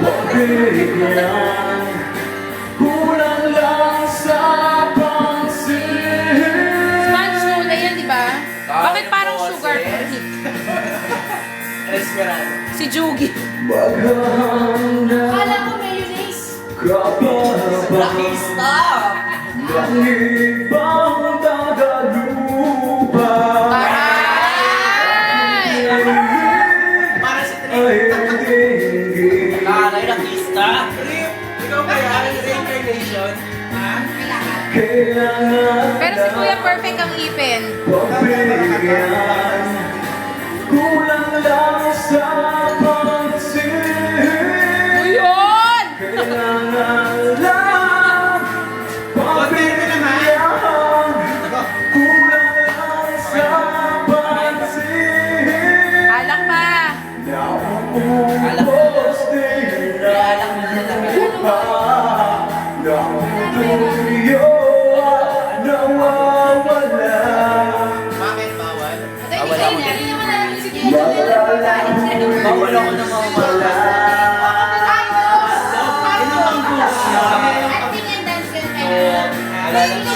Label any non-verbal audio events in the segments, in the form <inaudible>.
Pagbigyan Kulang lang sa pansin Sponge soda yan, di ba? Bakit parang sugar free? <laughs> Esperanto. Si Jugi. Maghahanda Kala ko mayonnaise. ka pa ba Stop! Ng Ha? Kailangan Pero si Kuya perfect ang ipin. Pagbigyan Kulang lang sa pansin Yun! Kailangan lang Pagbigyan Kulang lang sa pansin Alak pa. Ng tuyo Bawal? Ako din. Bawal ako na mawala. Yun ang ang gusto niya. Wala lang sa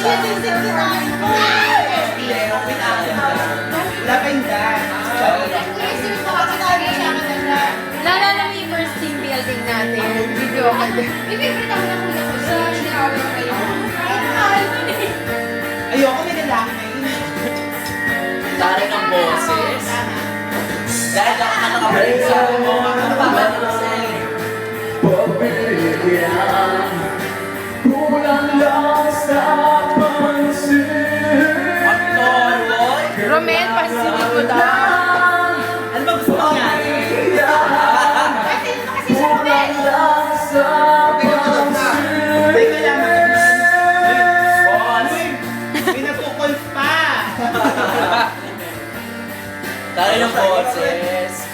Wala pa yung dance. Naalala mo yung first team building natin? Video ka <laughs> Dahil ako na nakabalik sa ako. Ano ba ba Pagbigyan Kulang lang sa pansin. Romel, pasinig ko Taray ng boses.